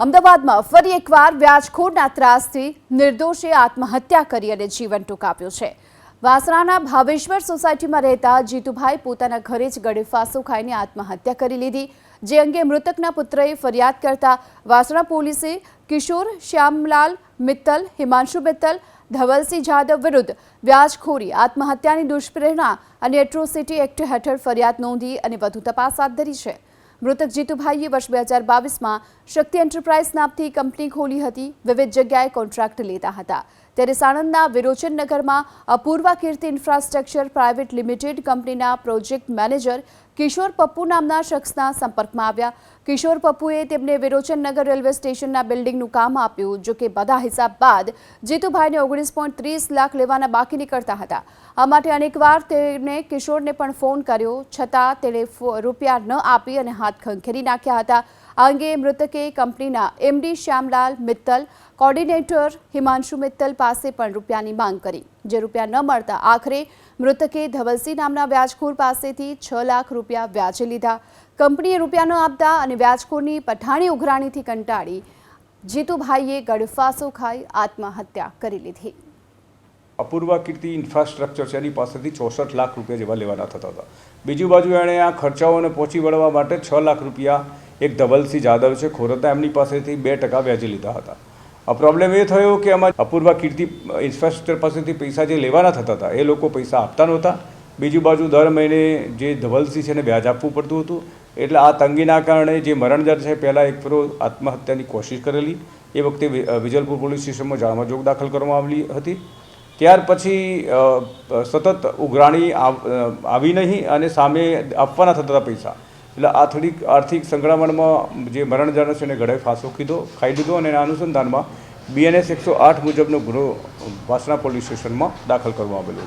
અમદાવાદમાં ફરી એકવાર વ્યાજખોરના ત્રાસથી નિર્દોષે આત્મહત્યા કરી અને જીવન ટૂંકાવ્યું છે. વાસણાના ભાવેશ્વર સોસાયટીમાં રહેતા જીતુભાઈ પોતાના ઘરે જ ગળેફાંસો ખાઈને આત્મહત્યા કરી લીધી. જે અંગે મૃતકના પુત્રએ ફરિયાદ કરતા વાસણા પોલીસે કિશોર શ્યામલાલ મિત્તલ, હિમાંશુ મિત્તલ, ધવલસિંહ જાદવ વિરુદ્ધ વ્યાજખોરી, આત્મહત્યાની દુષ્પ્રેરણા અને એટ્રોસિટી એક્ટ હેઠળ ફરિયાદ નોંધી અને વધુ તપાસ હાથ ધરી છે. મૃતક જીતુભાઈએ વર્ષ બે હજાર બાવીસમાં શક્તિ એન્ટરપ્રાઇઝ નામથી કંપની ખોલી હતી. વિવિધ જગ્યાએ કોન્ટ્રાક્ટ લેતા હતા. ત્યારે સાણંદના વિરોચનનગરમાં Apurva Kirti infrastructure private limited કંપનીના પ્રોજેક્ટ મેનેજર કિશોર પપ્પુ નામના શખ્સના સંપર્કમાં આવ્યા. કિશોર પપ્પુએ તેમને વિરોચનનગર રેલવે સ્ટેશનના બિલ્ડિંગનું કામ આપ્યું, જો કે બધા હિસાબ બાદ જીતુભાઈને ઓગણીસ પોઈન્ટ ત્રીસ લાખ લેવાના બાકી નીકળતા હતા. આ માટે અનેકવાર તેણે કિશોરને પણ ફોન કર્યો, છતાં તેણે રૂપિયા ન આપી અને હાથ ખંખેરી નાખ્યા હતા. આ અંગે મૃતકે કંપનીના એમડી શ્યામલાલ મિત્તલ, કોર્ડિનેટર હિમાંશુ મિત્તલ પાસે પણ રૂપિયાની માંગ કરી, જે રૂપિયા ન મળતા આખરે મૃતકે ધવલસિંહ નામના વ્યાજખોર પાસેથી છ લાખ રૂપિયા વ્યાજે લીધા. કંપનીએ રૂપિયા ન આપતા અને વ્યાજખોરની પઠાણી ઉઘરાણીથી કંટાળી જીતુભાઈએ ગળફાસો ખાઈ આત્મહત્યા કરી લીધી. અપૂર્વા કીર્તિ ઇન્ફ્રાસ્ટ્રક્ચર છે, એની પાસેથી ચોસઠ લાખ રૂપિયા જેવા લેવાના થતા હતા. બીજી બાજુ એણે આ ખર્ચાઓને પહોંચી વળવા માટે છ લાખ રૂપિયા એક ધવલસિંહ જાદવ છે, ખોરતા એમની પાસેથી બે ટકા વ્યાજે લીધા હતા. આ પ્રોબ્લેમ એ થયો કે આમાં અપૂર્વા કીર્તિ ઇન્ફ્રાસ્ટ્રક્ચર પાસેથી પૈસા જે લેવાના થતા હતા, એ લોકો પૈસા આપતા નહોતા. બીજી બાજુ દર મહિને જે ધવલસિંહ છે એને વ્યાજ આપવું પડતું હતું. એટલે આ તંગીના કારણે જે મરણદર છે, પહેલાં એક ફરો આત્મહત્યાની કોશિશ કરેલી. એ વખતે વિજલપુર પોલીસ સ્ટેશનમાં જાળમાં જોગ દાખલ કરવામાં આવેલી હતી. ત્યાર પછી સતત ઉઘરાણી આવી નહીં અને સામે આપવાના થતા હતા પૈસા. એટલે આ થોડીક આર્થિક સંકળામણમાં જે મરણજન છે એને ગળે ફાંસો કીધો, ખાઈ લીધો અને એના અનુસંધાનમાં બીએનએસ એકસો આઠ મુજબનો ગુનો વાસણા પોલીસ સ્ટેશનમાં દાખલ કરવામાં આવેલો છે.